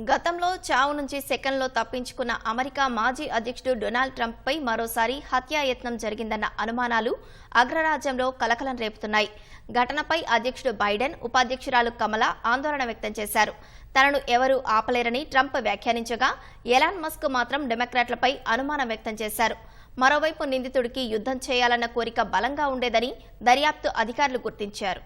గతంలో చావు నుంచి సెకండ్లో తప్పించుకున్న అమెరికా మాజీ అధ్యక్షుడు డొనాల్డ్ ట్రంప్పై మరోసారి హత్యాయత్నం జరిగిందన్న అనుమానాలు అగ్రరాజ్యంలో కలకలం రేపుతున్నాయి. ఘటనపై అధ్యక్షుడు బైడెన్ ఉపాధ్యక్షురాలు కమల ఆందోళన వ్యక్తం చేశారు. తనను ఎవరూ ఆపలేరని ట్రంప్ వ్యాఖ్యానించగా ఎలాన్ మస్క్ మాత్రం డెమోక్రాట్లపై అనుమానం వ్యక్తం చేశారు. మరోవైపు నిందితుడికి యుద్ధం చేయాలన్న కోరిక బలంగా ఉండేదని దర్యాప్తు అధికారులు గుర్తించారు.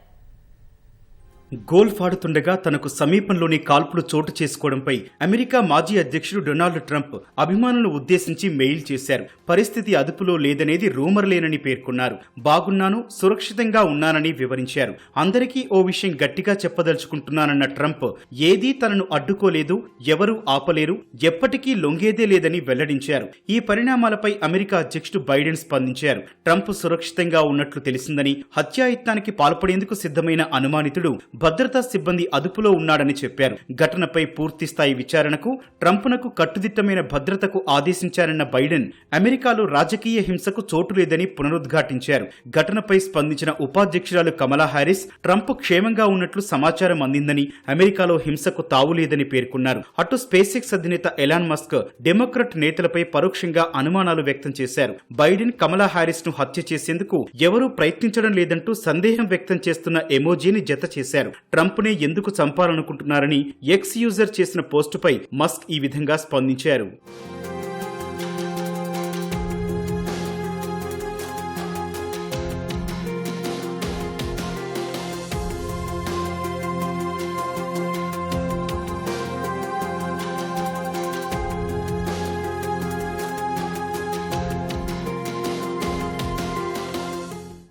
గోల్ఫ్ ఆడుతుండగా తనకు సమీపంలోని కాల్పులు చోటు చేసుకోవడంపై అమెరికా మాజీ అధ్యక్షుడు డొనాల్డ్ ట్రంప్ అభిమానులను ఉద్దేశించి మెయిల్ చేశారు. పరిస్థితి అదుపులో లేదనేది రూమర్ లేనని పేర్కొన్నారు. బాగున్నాను సురక్షితంగా ఉన్నానని వివరించారు. అందరికీ ఓ విషయం గట్టిగా చెప్పదలుచుకుంటున్నానన్న ట్రంప్ ఏదీ తనను అడ్డుకోలేదు ఎవరూ ఆపలేరు ఎప్పటికీ లొంగేదే లేదని వెల్లడించారు. ఈ పరిణామాలపై అమెరికా అధ్యక్షుడు బైడెన్ స్పందించారు. ట్రంప్ సురక్షితంగా ఉన్నట్లు తెలిసిందని హత్యాయత్నానికి పాల్పడేందుకు సిద్ధమైన అనుమానితుడు భద్రతా సిబ్బంది అదుపులో ఉన్నాడని చెప్పారు. ఘటనపై పూర్తిస్థాయి విచారణకు ట్రంప్నకు కట్టుదిట్టమైన భద్రతకు ఆదేశించారన్న బైడెన్ అమెరికాలో రాజకీయ హింసకు చోటు లేదని పునరుద్ఘాటించారు. ఘటనపై స్పందించిన ఉపాధ్యక్షురాలు కమలా హారిస్ ట్రంప్ క్షేమంగా ఉన్నట్లు సమాచారం అందిందని అమెరికాలో హింసకు తావులేదని పేర్కొన్నారు. అటు స్పేస్ ఎక్స్ అధినేత ఎలాన్ మస్క్ డెమోక్రట్ నేతలపై పరోక్షంగా అనుమానాలు వ్యక్తం చేశారు. బైడెన్ కమలా హారిస్ను హత్య చేసేందుకు ఎవరూ ప్రయత్నించడం లేదంటూ సందేహం వ్యక్తం చేస్తున్న ఎమోజీని జత చేశారు. ట్రంప్ నే ఎందుకు చంపాలనుకుంటున్నారని ఎక్స్ యూజర్ చేసిన పోస్టుపై మస్క్ ఈ విధంగా స్పందించారు.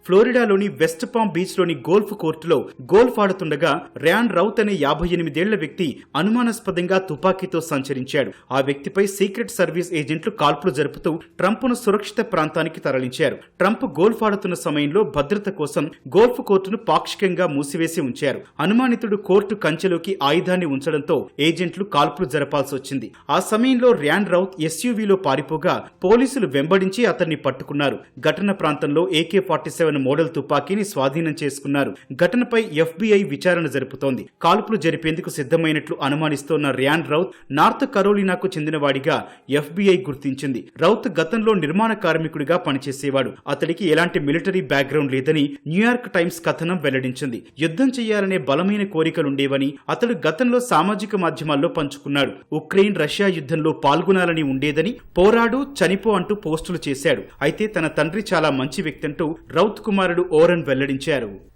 ఫ్లోరిడాలోని వెస్ట్ పామ్ బీచ్లోని గోల్ఫ్ కోర్టులో గోల్ఫ్ ఆడుతుండగా ర్యాన్ రౌత్ అనే యాభై ఎనిమిదేళ్ళ వ్యక్తి అనుమానాస్పదంగా తుపాకీతో సంచరించాడు. ఆ వ్యక్తిపై సీక్రెట్ సర్వీస్ ఏజెంట్లు కాల్పులు జరుపుతూ ట్రంప్ను సురక్షిత ప్రాంతానికి తరలించారు. ట్రంప్ గోల్ఫ్ ఆడుతున్న సమయంలో భద్రత కోసం గోల్ఫ్ కోర్టును పాక్షికంగా మూసివేసి ఉంచారు. అనుమానితుడు కోర్టు కంచెలోకి ఆయుధాన్ని ఉంచడంతో ఏజెంట్లు కాల్పులు జరపాల్సి వచ్చింది. ఆ సమయంలో ర్యాన్ రౌత్ ఎస్యూవీలో పారిపోగా పోలీసులు వెంబడించి అతన్ని పట్టుకున్నారు. ఘటన ప్రాంతంలో ఏకే ఫార్టీ సెవెన్ మోడల్ తుపాకీని స్వాధీనం చేసుకున్నారు. ఘటనపై ఎఫ్బీఐ విచారణ జరుపుతోంది. కాల్పులు జరిపేందుకు సిద్ధమైనట్లు అనుమానిస్తోన్న ర్యాన్ రౌత్ నార్త్ కరోలినాకు చెందినవాడిగా ఎఫ్బీఐ గుర్తించింది. రౌత్ గతంలో నిర్మాణ కార్మికుడిగా పనిచేసేవాడు. అతడికి ఎలాంటి మిలిటరీ బ్యాక్గ్రౌండ్ లేదని న్యూయార్క్ టైమ్స్ కథనం వెల్లడించింది. యుద్ధం చేయాలనే బలమైన కోరికలుండేవని అతడు గతంలో సామాజిక మాధ్యమాల్లో పంచుకున్నాడు. ఉక్రెయిన్ రష్యా యుద్ధంలో పాల్గొనాలని ఉండేదని పోరాడు చనిపో అంటూ పోస్టులు చేశాడు. అయితే తన తండ్రి చాలా మంచి వ్యక్తి అంటూ రౌత్ కుమారుడు ఓరన్ వెల్లడించారు.